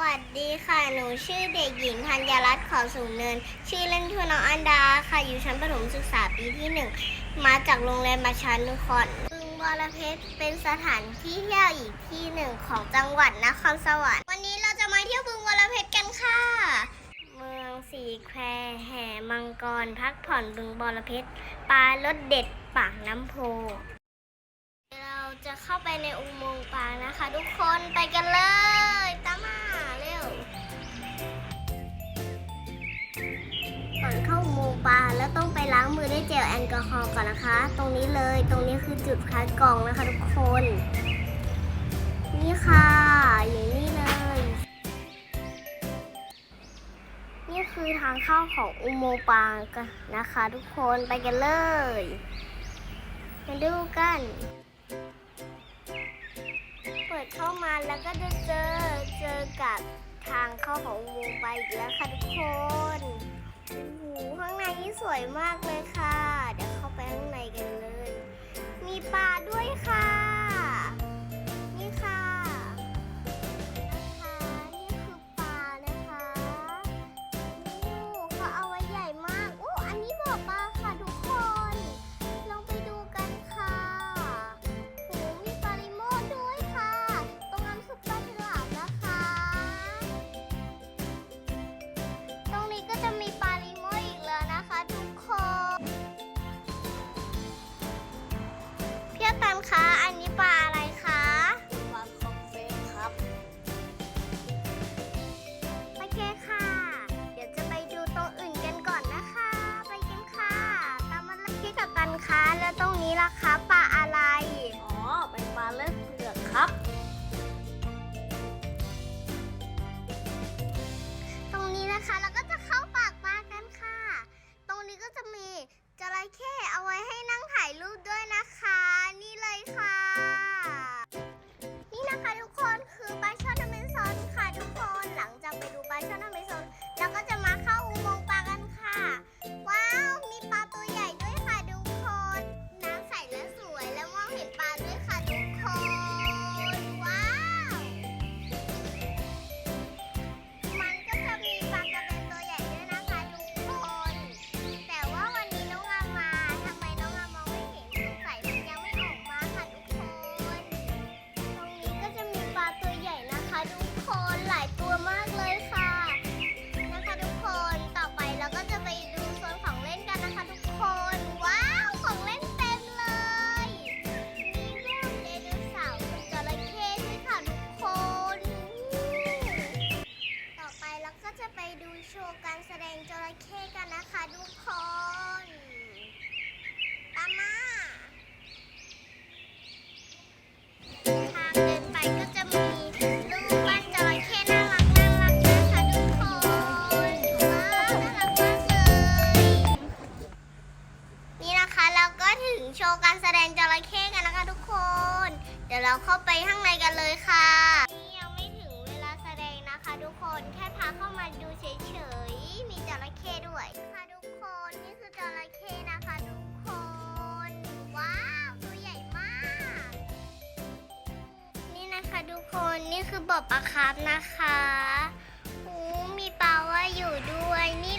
วัสดีค่ะ หนูชื่อเด็กหญิงธัญรัตน์ขอสูงเนิน ชื่อเล่นชื่อน้องอันดาค่ะ อยู่ชั้นประถมศึกษาปีที่หนึ่ง มาจากโรงเรียนมาชานุครบึงบอระเพชรเป็นสถานที่เที่ยวอีกที่หนึ่งของจังหวัดนครสวรรค์ วันนี้เราจะมาเที่ยวบึงบอระเพชรกันค่ะ เมืองสีแควแห่มังกร พักผ่อนบึงบอระเพชรปลารสเด็ดปากน้ำโพ เราจะเข้าไปในอุโมงค์ปลานะคะ ทุกคน ไปกันเลยตามมา ก่อนเข้าโมงปลาแล้วต้องไปล้างมือด้วยเจลแอลกอฮอล์ก่อนนะคะ ตรงนี้เลยตรงนี้คือจุดคัดกรองนะคะทุกคน นี่ค่ะอยู่นี่เลย นี่คือทางเข้าของอุโมงปลากันนะคะ ทุกคนไปกันเลยมาดูกัน เปิดเข้ามาแล้วก็จะเจอเจอกับทางเข้าของอุโมงค์ไปอีกแล้ว สวยมากเลยค่ะ เดี๋ยวเข้าไปข้างในกันเลย มีปลาด้วยค่ะ นี้ล่ะคะปลาอะไร อ๋อ เป็นปลาเลือดเผือกครับ ตรงนี้นะคะเราก็จะเข้าปากปลากันค่ะ ตรงนี้ก็จะมีจระเข้เอาไว้ให้นั่งถ่ายรูปด้วยนะคะ นี่เลยค่ะ โชว์การแสดงจระเข้กันนะคะทุกคนตามมาทางเดินไปก็จะมีรูปปั้นจระเข้น่ารักน่ารักนะคะทุกคนว้าวน่ารักมากเลยนี่นะคะเราก็ถึงโชว์การแสดงจระเข้กันนะคะทุกคน เดี๋ยวเราเข้าไปข้างในกันเลยค่ะ ทุกคนนี่คือบ่อปลาคาร์ฟนะคะโอ้มีปลาว่าอยู่ด้วยนี่